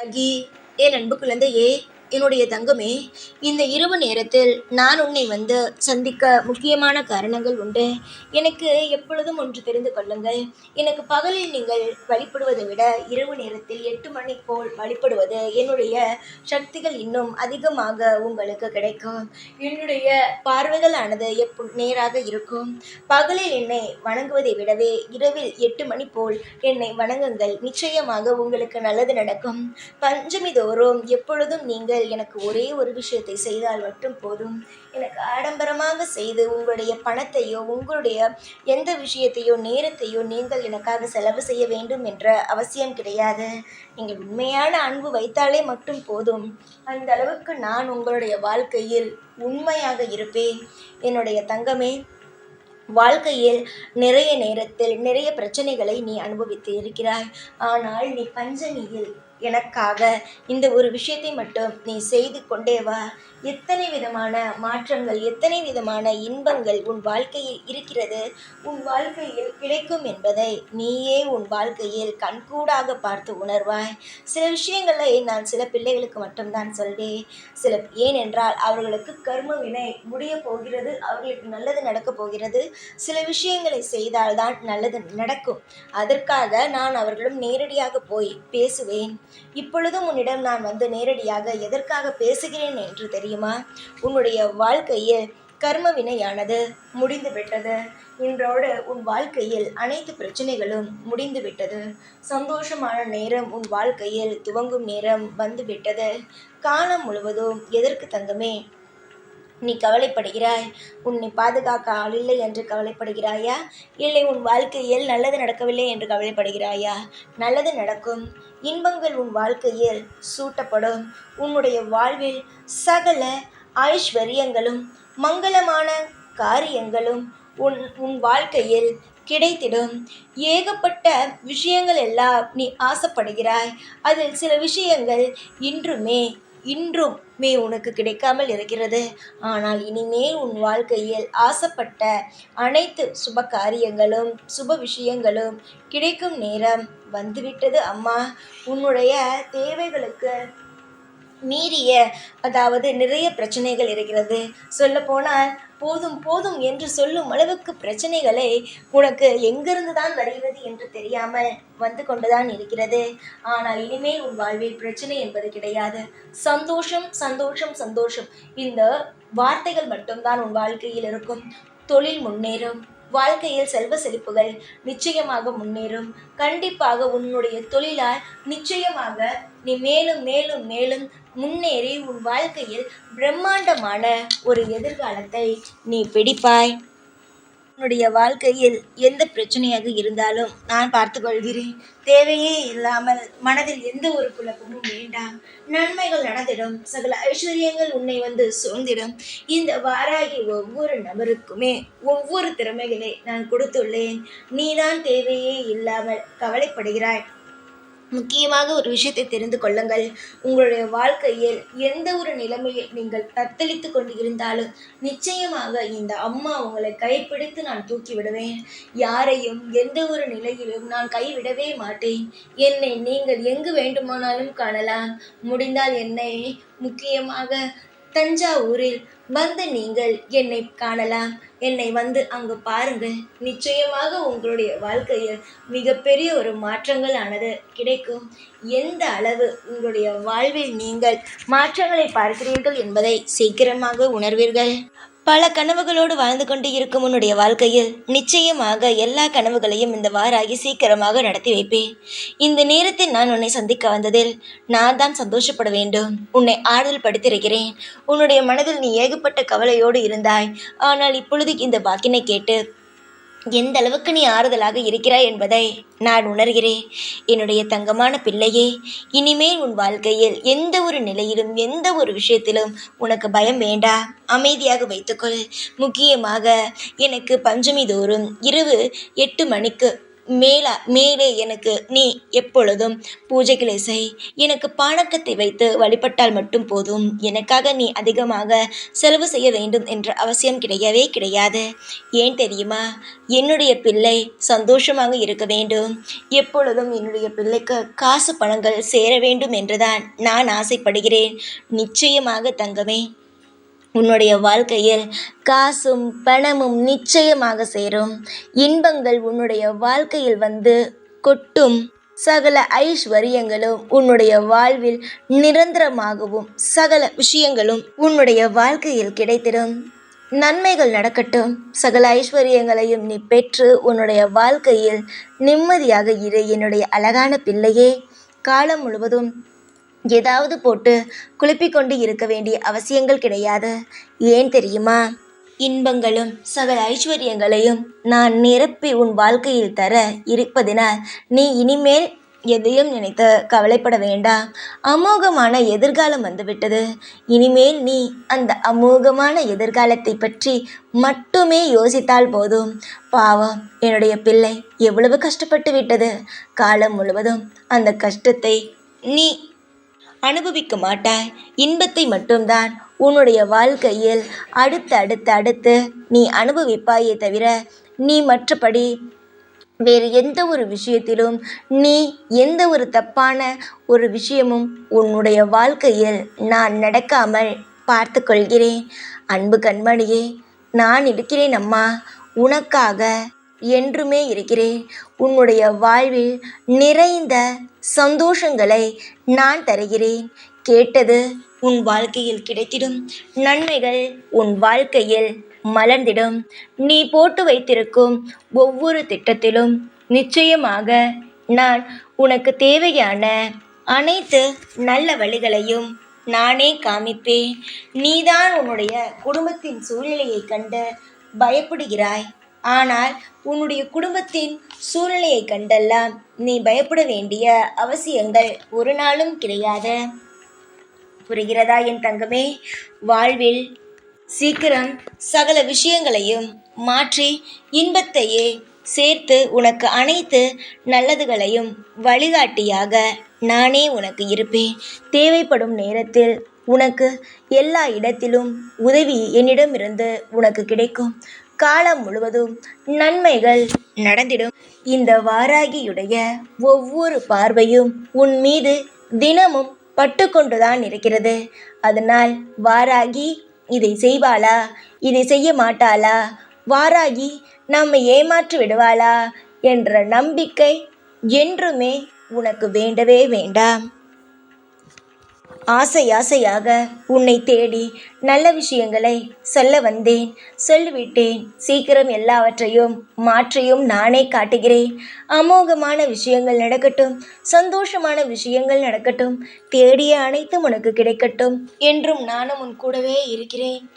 அகி என் அன்பு குழந்தையே என்னுடைய தங்கமே இந்த இரவு நேரத்தில் நான் உன்னை வந்து சந்திக்க முக்கியமான காரணங்கள் உண்டு. எனக்கு எப்பொழுதும் ஒன்று தெரிந்து கொள்ளுங்கள். எனக்கு பகலில் நீங்கள் வழிபடுவதை விட இரவு நேரத்தில் எட்டு மணி போல் வழிபடுவது என்னுடைய சக்திகள் இன்னும் அதிகமாக உங்களுக்கு கிடைக்கும். என்னுடைய பார்வைகளானது எப்போ நேராக இருக்கும். பகலில் என்னை வணங்குவதை விடவே இரவில் எட்டு மணி போல் என்னை வணங்குங்கள். நிச்சயமாக உங்களுக்கு நல்லது நடக்கும். பஞ்சமி தோறும் எப்பொழுதும் நீங்கள் எனக்கு ஒரே ஒரு விஷயத்தை செய்தால் மட்டும் போதும். எனக்கு ஆடம்பரமாக செய்து உங்களுடைய பணத்தையோ உங்களுடைய எந்த விஷயத்தையோ நேரத்தையோ நீங்கள் எனக்காக செலவு செய்ய வேண்டும் என்ற அவசியம் கிடையாது. நீங்கள் உண்மையான அன்பு வைத்தாலே மட்டும் போதும். அந்த அளவுக்கு நான் உங்களுடைய வாழ்க்கையில் உண்மையாக இருப்பேன். என்னுடைய தங்கமே வாழ்க்கையில் நிறைய நேரத்தில் நிறைய பிரச்சனைகளை நீ அனுபவித்து இருக்கிறாய் ஆனால் நீ பஞ்சமியில் எனக்காக இந்த ஒரு விஷயத்தை மட்டும் நீ செய்து கொண்டே வா. எத்தனை விதமான மாற்றங்கள் எத்தனை விதமான இன்பங்கள் உன் வாழ்க்கையில் இருக்கிறது? உன் வாழ்க்கையில் கிடைக்கும் என்பதை நீயே உன் வாழ்க்கையில் கண்கூடாக பார்த்து உணர்வாய். சில விஷயங்களை நான் சில பிள்ளைகளுக்கு மட்டும்தான் சொல்வேன் சில ஏனென்றால் அவர்களுக்கு கர்ம வினை முடிய போகிறது அவர்களுக்கு நல்லது நடக்கப் போகிறது. சில விஷயங்களை செய்தால்தான் நல்லது நடக்கும். அதற்காக நான் அவர்களும் நேரடியாக போய் பேசுவேன். இப்பொழுதும் உன்னிடம் நான் வந்து நேரடியாக எதற்காக பேசுகிறேன் என்று தெரியுமா? உன்னுடைய வாழ்க்கையில் கர்ம வினையானது முடிந்து விட்டது. இன்றோடு உன் வாழ்க்கையில் அனைத்து பிரச்சனைகளும் முடிந்து விட்டது. சந்தோஷமான நேரம் உன் வாழ்க்கையில் துவங்கும் நேரம் வந்துவிட்டது காலம் முழுவதும் எதற்கு தங்கமே? நீ கவலைப்படுகிறாய். உன்னை பாதுகாக்க ஆள் இல்லை என்று கவலைப்படுகிறாயா? இல்லை உன் வாழ்க்கையில் நல்லது நடக்கவில்லை என்று கவலைப்படுகிறாயா? நல்லது நடக்கும். இன்பங்கள் உன் வாழ்க்கையில் சூட்டப்படும். உன்னுடைய வாழ்வில் சகல ஐஸ்வர்யங்களும் மங்களமான காரியங்களும் உன் உன் வாழ்க்கையில் கிடைத்திடும். ஏகப்பட்ட விஷயங்கள் எல்லாம் நீ ஆசைப்படுகிறாய். அதில் சில விஷயங்கள் இன்றுமே இன்றும் மே உனக்கு கிடைக்காமல் இருக்கிறது. ஆனால் இனிமேல் உன் வாழ்க்கையில் ஆசைப்பட்ட அனைத்து சுப காரியங்களும் சுப விஷயங்களும் கிடைக்கும் நேரம் வந்துவிட்டது அம்மா. உன்னுடைய தேவைகளுக்கு மீறிய அதாவது நிறைய பிரச்சனைகள் இருக்கிறது. சொல்லப்போனால் போதும் போதும் என்று சொல்லும் அளவுக்கு பிரச்சனைகளை உனக்கு எங்கிருந்து தான் வருகிறது என்று தெரியாமல் வந்து கொண்டுதான் இருக்கிறது. ஆனால் இனிமேல் உன் வாழ்வில் பிரச்சனை என்பது கிடையாது. சந்தோஷம் சந்தோஷம் சந்தோஷம். இந்த வார்த்தைகள் மட்டும்தான் உன் வாழ்க்கையில் இருக்கும். தொழில் முன்னேறும். வாழ்க்கையில் செல்வ செழிப்புகள் நிச்சயமாக முன்னேறும். கண்டிப்பாக உன்னுடைய தொழிலால் நிச்சயமாக நீ மேலும் மேலும் மேலும் முன்னேறி உன் வாழ்க்கையில் பிரம்மாண்டமான ஒரு எதிர்காலத்தை நீ பிடிப்பாய். உன்னுடைய வாழ்க்கையில் எந்த பிரச்சனையாக இருந்தாலும் நான் பார்த்துக்கொள்கிறேன். தேவையே இல்லாமல் மனதில் எந்த ஒரு குழப்பமும் வேண்டாம். நன்மைகள் நடந்திடும். சகல ஐஸ்வர்யங்கள் உன்னை வந்து சூழ்ந்திடும். இந்த வாராகி ஒவ்வொரு நபருக்குமே ஒவ்வொரு திறமைகளை நான் கொடுத்துள்ளேன். நீதான் தேவையே இல்லாமல் கவலைப்படுகிறாய். முக்கியமாக ஒரு விஷயத்தை தெரிந்து கொள்ளுங்கள். உங்களுடைய வாழ்க்கையில் எந்த ஒரு நிலைமையில் நீங்கள் தத்தளித்து கொண்டு இருந்தாலும் நிச்சயமாக இந்த அம்மா உங்களை கைப்பிடித்து நான் தூக்கி விடுவேன். யாரையும் எந்த ஒரு நிலையிலும் நான் கைவிடவே மாட்டேன். என்னை நீங்கள் எங்கு வேண்டுமானாலும் காணலாம். முடிந்தால் என்னை முக்கியமாக தஞ்சாவூரில் வந்து நீங்கள் என்னை காணலாம். என்னை வந்து அங்கு பாருங்கள் நிச்சயமாக உங்களுடைய வாழ்க்கையில் மிகப்பெரிய ஒரு மாற்றங்கள் ஆனது கிடைக்கும். எந்த அளவு உங்களுடைய வாழ்வில் நீங்கள் மாற்றங்களை பார்க்கிறீர்கள் என்பதை சீக்கிரமாக உணர்வீர்கள். பல கனவுகளோடு வாழ்ந்து கொண்டு இருக்கும் உன்னுடைய வாழ்க்கையில் நிச்சயமாக எல்லா கனவுகளையும் இந்த வாராகி சீக்கிரமாக நடத்தி வைப்பேன். இந்த நேரத்தில் நான் உன்னை சந்திக்க வந்ததில் நான் தான் சந்தோஷப்பட வேண்டும். உன்னை ஆறுதல் படுத்திருக்கிறேன். உன்னுடைய மனதில் நீ ஏகப்பட்ட கவலையோடு இருந்தாய். ஆனால் இப்பொழுது இந்த வாக்கினை கேட்டு எந்த அளவுக்கு நீ ஆறுதலாக இருக்கிறாய் என்பதை நான் உணர்கிறேன். என்னுடைய தங்கமான பிள்ளையே இனிமேல் உன் வாழ்க்கையில் எந்த ஒரு நிலையிலும் எந்த ஒரு விஷயத்திலும் உனக்கு பயம் வேண்டாம் அமைதியாக வைத்துக்கொள். முக்கியமாக எனக்கு பஞ்சமி தோறும் இரவு எட்டு மணிக்கு மேலா மேலே எனக்கு நீ எப்பொழுதும் பூஜைகளை செய். எனக்கு பானக்கத்தை வைத்து வழிபட்டால் மட்டும் போதும். எனக்காக நீ அதிகமாக செலவு செய்ய வேண்டும் என்ற அவசியம் கிடையவே கிடையாது. ஏன் தெரியுமா? என்னுடைய பிள்ளை சந்தோஷமாக இருக்க வேண்டும். எப்பொழுதும் என்னுடைய பிள்ளைக்கு காசு பணங்கள் சேர வேண்டும் என்றுதான் நான் ஆசைப்படுகிறேன். நிச்சயமாக தங்கமே உன்னுடைய வாழ்க்கையில் காசும் பணமும் நிச்சயமாக சேரும். இன்பங்கள் உன்னுடைய வாழ்க்கையில் வந்து கொட்டும். சகல ஐஸ்வர்யங்களும் உன்னுடைய வாழ்வில் நிரந்தரமாகவும் சகல விஷயங்களும் உன்னுடைய வாழ்க்கையில் கிடைத்திடும். நன்மைகள் நடக்கட்டும். சகல ஐஸ்வர்யங்களையும் நீ பெற்று உன்னுடைய வாழ்க்கையில் நிம்மதியாக இரு என்னுடைய அழகான பிள்ளையே. காலம் முழுவதும் ஏதாவது போட்டு குழப்பிக்கொண்டு இருக்க வேண்டிய அவசியங்கள் கிடையாது. ஏன் தெரியுமா? இன்பங்களும் சகல ஐஸ்வர்யங்களையும் நான் நிரப்பி உன் வாழ்க்கையில் தர இருப்பதினால் நீ இனிமேல் எதையும் நினைத்து கவலைப்பட வேண்டாம். அமோகமான எதிர்காலம் வந்துவிட்டது. இனிமேல் நீ அந்த அமோகமான எதிர்காலத்தை பற்றி மட்டுமே யோசித்தால் போதும். பாவம் என்னுடைய பிள்ளை எவ்வளவு கஷ்டப்பட்டு விட்டது. காலம் முழுவதும் அந்த கஷ்டத்தை நீ அனுபவிக்க மாட்டாய் இன்பத்தை மட்டும்தான் உன்னுடைய வாழ்க்கையில் அடுத்து அடுத்து அடுத்து நீ அனுபவிப்பாயே தவிர நீ மற்றபடி வேறு எந்த ஒரு விஷயத்திலும் நீ எந்த ஒரு தப்பான ஒரு விஷயமும் உன்னுடைய வாழ்க்கையில் நான் நடக்காமல் பார்த்து கொள்கிறேன். அன்பு கண்மணியே நான் இருக்கிறேன் அம்மா. உனக்காக என்றுமே இருக்கிறேன். உன்னுடைய வாழ்வில் நிறைந்த சந்தோஷங்களை நான் தருகிறேன். கேட்டது உன் வாழ்க்கையில் கிடைத்திடும். நன்மைகள் உன் வாழ்க்கையில் மலர்ந்திடும். நீ போட்டு வைத்திருக்கும் ஒவ்வொரு திட்டத்திலும் நிச்சயமாக நான் உனக்கு தேவையான அனைத்து நல்ல வழிகளையும் நானே காமிப்பேன். நீதான் உன்னுடைய குடும்பத்தின் சூழ்நிலையை கண்டு பயப்படுகிறாய். ஆனால் உன்னுடைய குடும்பத்தின் சூழ்நிலையை கண்டெல்லாம் நீ பயப்பட வேண்டிய அவசியங்கள் ஒரு நாளும் கிடையாது. புரிகிறதா என் தங்கமே? வாழ்வில் சீக்கிரம் சகல விஷயங்களையும் மாற்றி இன்பத்தையே சேர்த்து உனக்கு அனைத்து நல்லதுகளையும் வழிகாட்டியாக நானே உனக்கு இருப்பேன். தேவைப்படும் நேரத்தில் உனக்கு எல்லா இடத்திலும் உதவி என்னிடமிருந்து உனக்கு கிடைக்கும். காலம் முழுவதும் நன்மைகள் நடந்திடும். இந்த வாராகியுடைய ஒவ்வொரு பார்வையும் உன் மீது தினமும் பட்டுக்கொண்டுதான் இருக்கிறது. அதனால் வாராகி இதை செய்வாளா? இதை செய்ய மாட்டாளா? வாராகி நம்மை ஏமாற்றி விடுவாளா? என்ற நம்பிக்கை என்றுமே உனக்கு வேண்டவே வேண்டாம். ஆசை ஆசையாக உன்னை தேடி நல்ல விஷயங்களை சொல்ல வந்தேன். சொல்லிவிட்டேன். சீக்கிரம் எல்லாவற்றையும் மாற்றியும் நானே காட்டுகிறேன். அமோகமான விஷயங்கள் நடக்கட்டும். சந்தோஷமான விஷயங்கள் நடக்கட்டும். தேடிய அனைத்தும் உனக்கு கிடைக்கட்டும். என்றும் நானும் உன் கூடவே இருக்கிறேன்.